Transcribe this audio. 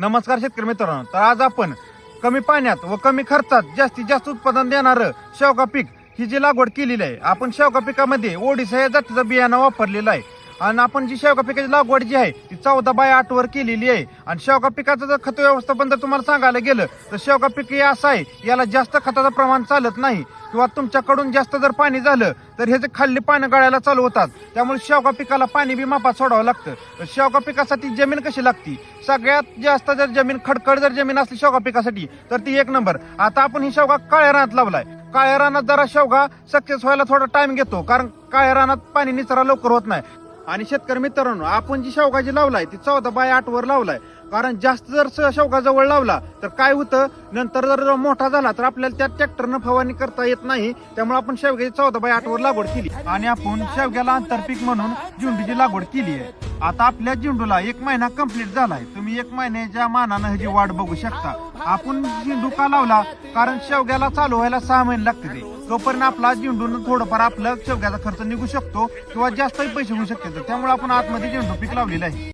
नमस्कार शेतकरी मित्रांनो. तर आज आपण कमी पाण्यात व कमी खर्चात जास्तीत जास्त उत्पादन देणारं शेवगा पीक ही जी लागवड केलेली आहे आपण शेवगा पिकामध्ये ओडिसा या जातीचं बियाणं वापरलेलं आहे. आणि आपण जी शेवगा पिकाची लागवड जी आहे ती चौदा बाय आठ वर केलेली आहे. आणि शेवगा पिकाचं जर खत व्यवस्थापन जर तुम्हाला सांगायला गेलं तर शेवगा पीक हे असं आहे याला जास्त खताचं प्रमाण चालत नाही. किंवा तुमच्याकडून जास्त जर पाणी झालं तर ह्याचे खाल्ली पानं गळायला चालू होतात त्यामुळे शेवगा पिकाला पाणी बी मापात सोडावं लागतं. तर शेवगा पिकासाठी जमीन कशी लागती? सगळ्यात जास्त जर जमीन खडखड जर जमीन असली शेवगा पिकासाठी तर ती एक नंबर. आता आपण ही शेवगा काळ्या रानात लावलाय. काळ्या रानात जरा शेवगा सक्सेस व्हायला थोडा टाइम घेतो कारण काळ्या रानात पाणी निचरा लवकर होत नाही. आणि शेतकरी मित्रांनो आपण जी शेवगा जी लावलाय ती चौदा बाय आठ वर लावलाय. कारण जास्त जर शेवगा जवळ लावला तर काय होतं? नंतर जर मोठा झाला तर आपल्याला त्या ट्रॅक्टरनं फवारणी करता येत नाही. त्यामुळे आपण शेवग्याची चौदा बाय आठ वर लागवड केली. आणि आपण शेवग्याला आंतरपीक म्हणून झुंडीची लागवड केली आहे. आता आपल्या झेंडूला एक महिना कंप्लीट झालाय. तुम्ही एक महिन्याच्या मानानं ह्याची वाट बघू शकता. आपण झेंडू का लावला? कारण शेवग्याला चालू व्हायला सहा महिने लागते तोपर्यंत आपला झेंडून थोडंफार आपलं शेवग्याचा खर्च निघू शकतो किंवा जास्तही पैसे होऊ शकतात त्यामुळे आपण आतमध्ये झेंडू पीक लावलेलं आहे.